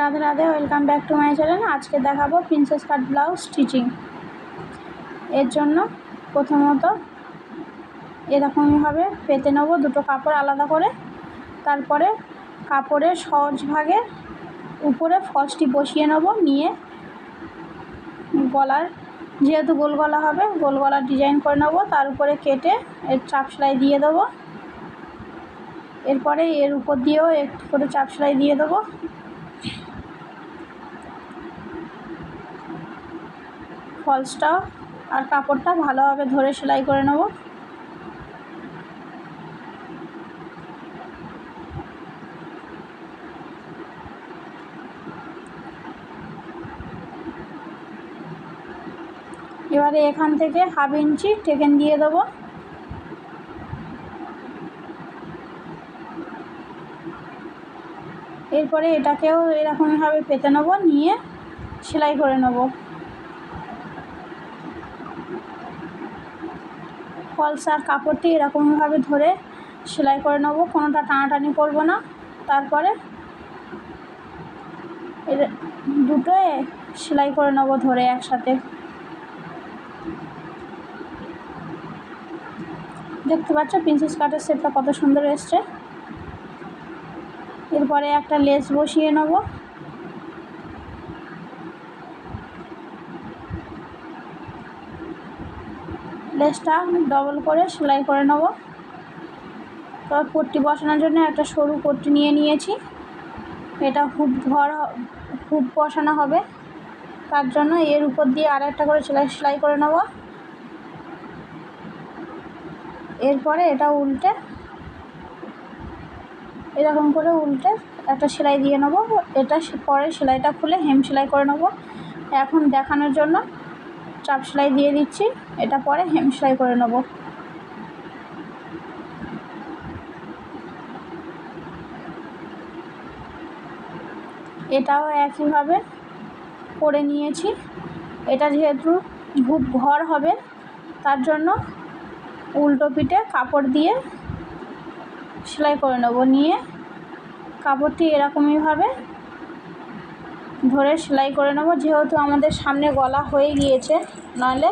Radhe Radhe welcome back to my channel আজকে দেখাবো princess কাট blouse stitching এর জন্য প্রথমত এরকমইভাবে পেতে নেব দুটো কাপড় আলাদা করে। তারপরে কাপড়ের সহজ ভাগে উপরে ফলসটি বসিয়ে নেব, নিয়ে গলার যেহেতু গোল গলা হবে, গোল গলার ডিজাইন করে নেব। তার উপরে কেটে এর চাপ সেলাই দিয়ে দেবো। এরপরে এর উপর দিয়েও একটু করে চাপ সেলাই দিয়ে দেবো। ফলসটা আর কাপড়টা ভালোভাবে ধরে সেলাই করে নেব। এবারে এখান থেকে হাফ ইঞ্চি টেকেন দিয়ে দেবো। এরপরে এটাকেও এরকমভাবে পেতে নেব, নিয়ে সেলাই করে নেব। ফলস আর কাপড়টি এরকমভাবে ধরে সেলাই করে নেব। কোনোটা টানাটানি করব না। তারপরে এর দুটোয় সেলাই করে নেব ধরে একসাথে। দেখতে পাচ্ছ, প্রিন্সেস কাটের শেপটা কত সুন্দর এসছে। এরপরে একটা লেস বসিয়ে নেব। লেসটা ডবল করে সেলাই করে নেব। তারপর পট্টি বসানোর জন্য একটা সরু পট্টি নিয়ে নিয়েছি। এটা হুপ ঘর হুপ বসানো হবে। তার জন্য এর উপর দিয়ে আর একটা করে সেলাই সেলাই করে নেব। এরপরে এটা উল্টে, এরকম করে উল্টে একটা সেলাই দিয়ে নেব। এটা পরে সেলাইটা খুলে হেম সেলাই করে নেব। এখন দেখানোর জন্য চাপ সেলাই দিয়ে দিচ্ছি। এটা পরে হেম সেলাই করে নেব। এটাও একইভাবে করে নিয়েছি। এটা যেহেতু খুব ঘর হবে, তার জন্য উল্টো পিঠে কাপড় দিয়ে সেলাই করে নেব। নিয়ে কাপড়টি এরকমইভাবে ধরে সেলাই করে নেব। যেহেতু আমাদের সামনে গলা হয়ে গিয়েছে নাহলে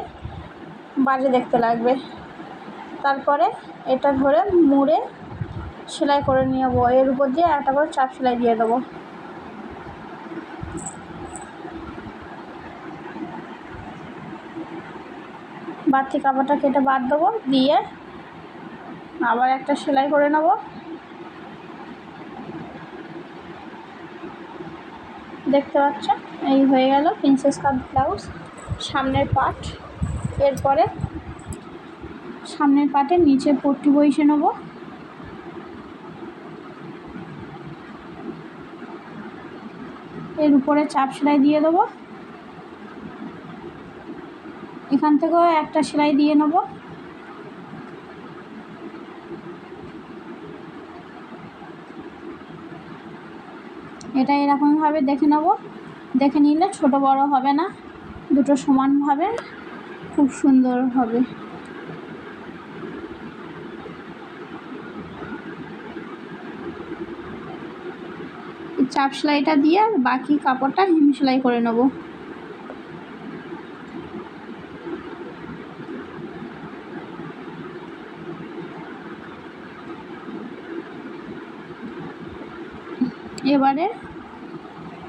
বাজে দেখতে লাগবে। তারপরে এটা ধরে মুড়ে সেলাই করে নেব এর উপর দিয়ে একটা করে চাপ সেলাই দিয়ে দেবো। বাড়তি কাপড়টা কেটে বাদ দেবো, দিয়ে আবার একটা সেলাই করে নেব। দেখতে পাচ্ছ? এই হয়ে গেল প্রিন্সেস কাট ব্লাউজ সামনের পাট। এরপরে সামনের পাটের নিচে পট্টি বইসে নেব। এর উপরে চাপ সেলাই দিয়ে দেবো। এখান থেকেও একটা সেলাই দিয়ে নেব। এটা এরকমভাবে দেখে নেব। দেখে নিলে ছোট বড় হবে না, দুটো সমানভাবে খুব সুন্দর হবে। চাপ সেলাইটা দিয়ে আর বাকি কাপড়টা হিম সেলাই করে নেব। এবারে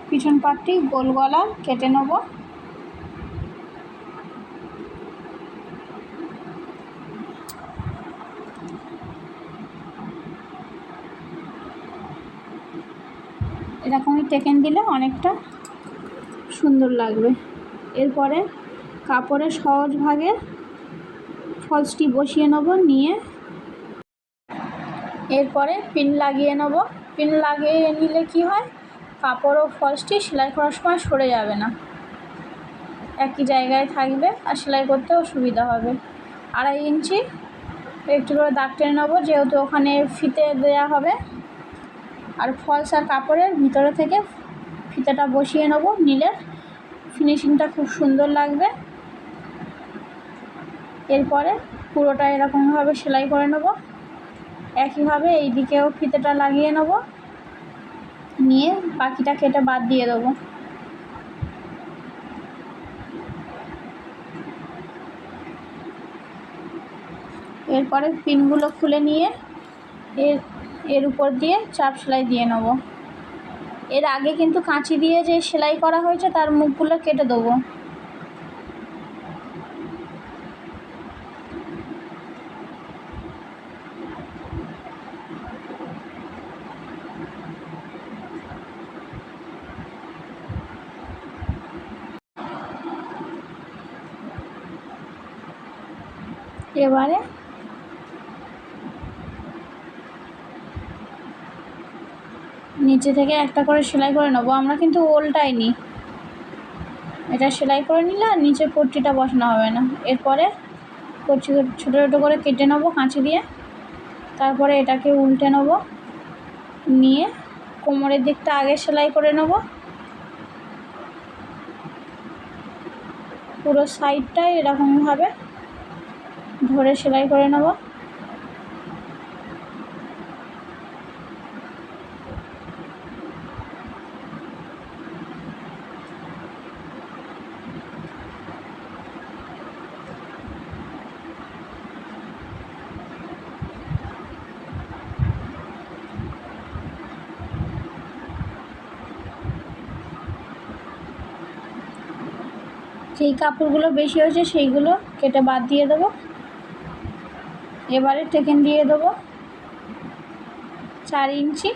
পিছন পাটটি গোল গলা কেটে নেব। এরকমই টেকেন দিলে অনেকটা সুন্দর লাগবে। এরপরে কাপড়ের সহজ ভাগে ফলসটি বসিয়ে নেব, নিয়ে এরপরে পিন লাগিয়ে নেব। পিন লাগিয়ে নিলে কি হয়? কাপড় ও ফলসটি সেলাই করার সময় সরে যাবে না। একই জায়গায় থাকবে আর সেলাই করতেও সুবিধা হবে। আড়াই ইঞ্চি। একটু করে দাগ টেনে নেব, যেহেতু ওখানে ফিতে দেওয়া হবে। আর ফলস আর কাপড়ের ভিতরে থেকে ফিতেটা বসিয়ে নেব নিলে ফিনিশিংটা খুব সুন্দর লাগবে। এরপরে পুরোটা এরকমভাবে সেলাই করে নেব। একইভাবে এই দিকেও ফিতেটা লাগিয়ে নেব। নিয়ে পাখিটা কেটে বাদ দিয়ে দেবো। এরপরে পিনগুলো খুলে নিয়ে এর এর উপর দিয়ে চাপ সেলাই দিয়ে নেব। এর আগে কিন্তু কাঁচি দিয়ে যে সেলাই করা হয়েছে, তার মুখগুলো কেটে দেবো। এবারে। নিচে থেকে একটা করে সেলাই করে নেব। আমরা কিন্তু ওলটাই নিই এটা সেলাই করে নিলে আর নিচে পট্টিটা বসানো হবে না। এরপরে কচি ছোটো ছোটো করে কেটে নেব কাঁচি দিয়ে। তারপরে এটাকে উল্টে নেব। নিয়ে কোমরের দিকটা আগে সেলাই করে নেব। পুরো সাইডটাই এরকমভাবে ধরে সেলাই করে নেব। যেই কাপড়গুলো বেশি হয়েছে সেইগুলো কেটে বাদ দিয়ে দেবো। এবারে টেকেন দিয়ে দেবো চার ইঞ্চি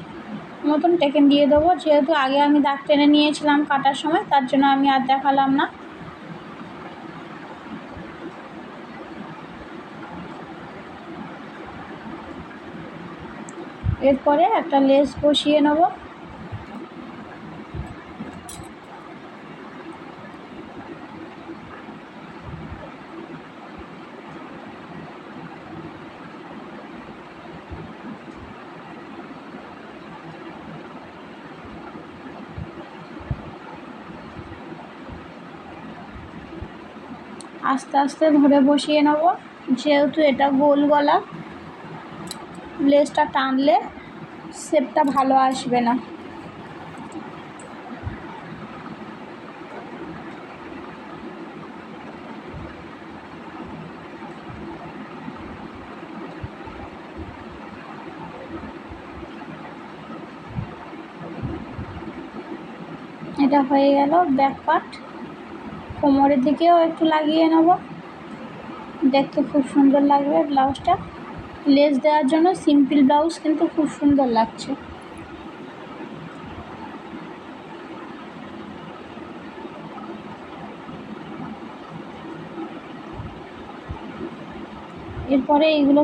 মতন টেকেন দিয়ে দেবো। যেহেতু আগে আমি দাগ টেনে নিয়েছিলাম কাটার সময়, তার জন্য আমি আর দেখালাম না। এরপরে একটা লেস বসিয়ে নেব। আস্তে আস্তে ধরে বসিয়ে নেব। যেহেতু এটা গোল গলা লেসটা টানলে শেপটা ভালো আসবে না। এটা হয়ে গেল ব্যাক পার্ট। কোমরের দিকেও একটু লাগিয়ে নেব। দেখতে খুব সুন্দর লাগবে ব্লাউজটা। লেস দেওয়ার জন্য সিম্পল ব্লাউজ কিন্তু খুব সুন্দর লাগছে। এরপরে এইগুলো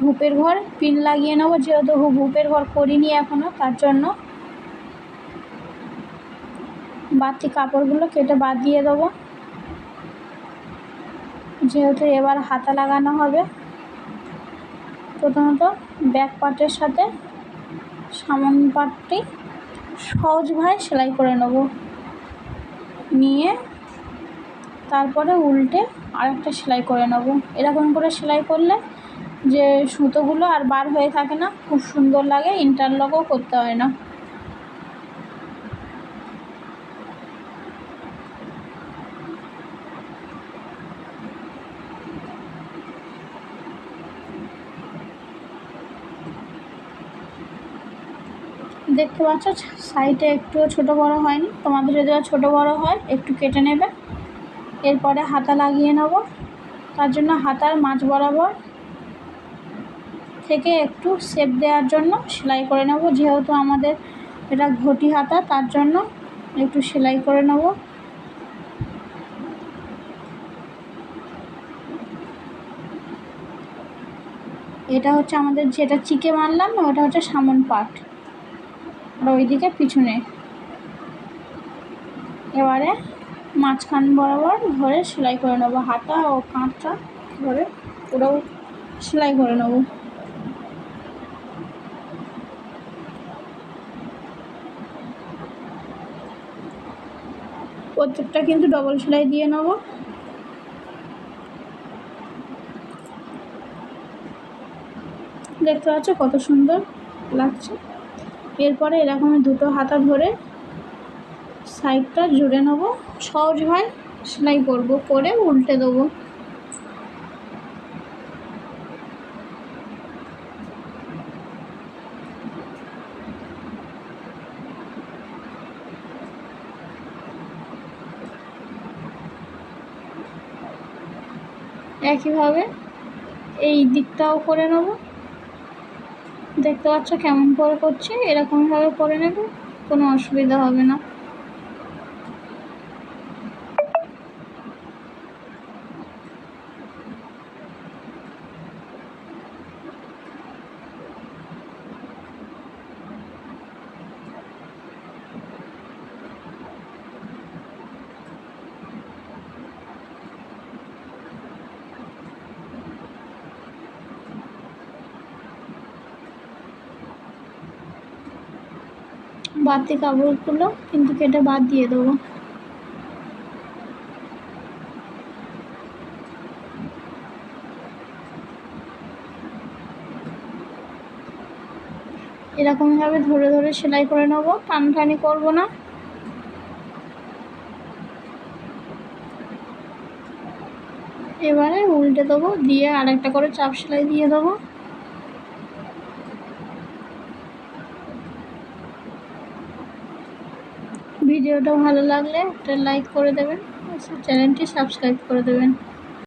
ভূপের ঘর, পিন লাগিয়ে নেব, যেহেতু ভূপের ঘর করিনি এখনও তার জন্য বাড়তি কাপড়গুলো কেটে বাদ দিয়ে দেবো। যেহেতু এবার হাতা লাগানো হবে, প্রথমত ব্যাক পার্টের সাথে সামন পার্টটি সহজভাবে সেলাই করে নেব। নিয়ে তারপরে উল্টে আরেকটা সেলাই করে নেব। এরকম করে সেলাই করলে যে সুতোগুলো আর বার হয়ে থাকে না, খুব সুন্দর লাগে ইন্টারলকও করতে হয় না। দেখতে পাচ্ছ, সাইডে একটুও ছোটো বড়ো হয়নি। তোমাদের যদি ছোটো বড়ো হয়, একটু কেটে নেবে। এরপরে হাতা লাগিয়ে নেব। তার জন্য হাতার মাছ বরাবর থেকে একটু সেপ দেওয়ার জন্য সেলাই করে নেব। যেহেতু আমাদের এটা ঘটি হাতা, তার জন্য একটু সেলাই করে নেব। এটা হচ্ছে আমাদের যেটা চিকে মারলাম ওটা হচ্ছে সামন পাট। আর ওইদিকে পিছনে। এবারে মাঝখান বরাবর ধরে সেলাই করে নেব। হাতা ও কাঁধটা ধরে পুরো সেলাই করে নেব। প্রত্যেকটা কিন্তু ডবল সেলাই দিয়ে নেব। দেখতে পাচ্ছ কত সুন্দর লাগছে। এরপরে এরকম দুটো হাতা ধরে সাইডটা জুড়ে নেব। সহজ হয়, সেলাই করব, করে উল্টে দেবো। একইভাবে এই দিকটাও করে নেব। দেখতে পাচ্ছ কেমন করে করছি এরকমভাবে করে নেবে কোনো অসুবিধা হবে না। বাড়তি কাপড়গুলো, কিন্তু কেটে বাদ দিয়ে দেবো। এরকমভাবে ধরে ধরে সেলাই করে নেব, টানটানি করব না। এবারে উল্টে দেবো, দিয়ে আরেকটা করে চাপ সেলাই দিয়ে দেবো। ভিডিওটা ভালো লাগলে একটা লাইক করে দেবেন। চ্যানেলটি সাবস্ক্রাইব করে দেবেন।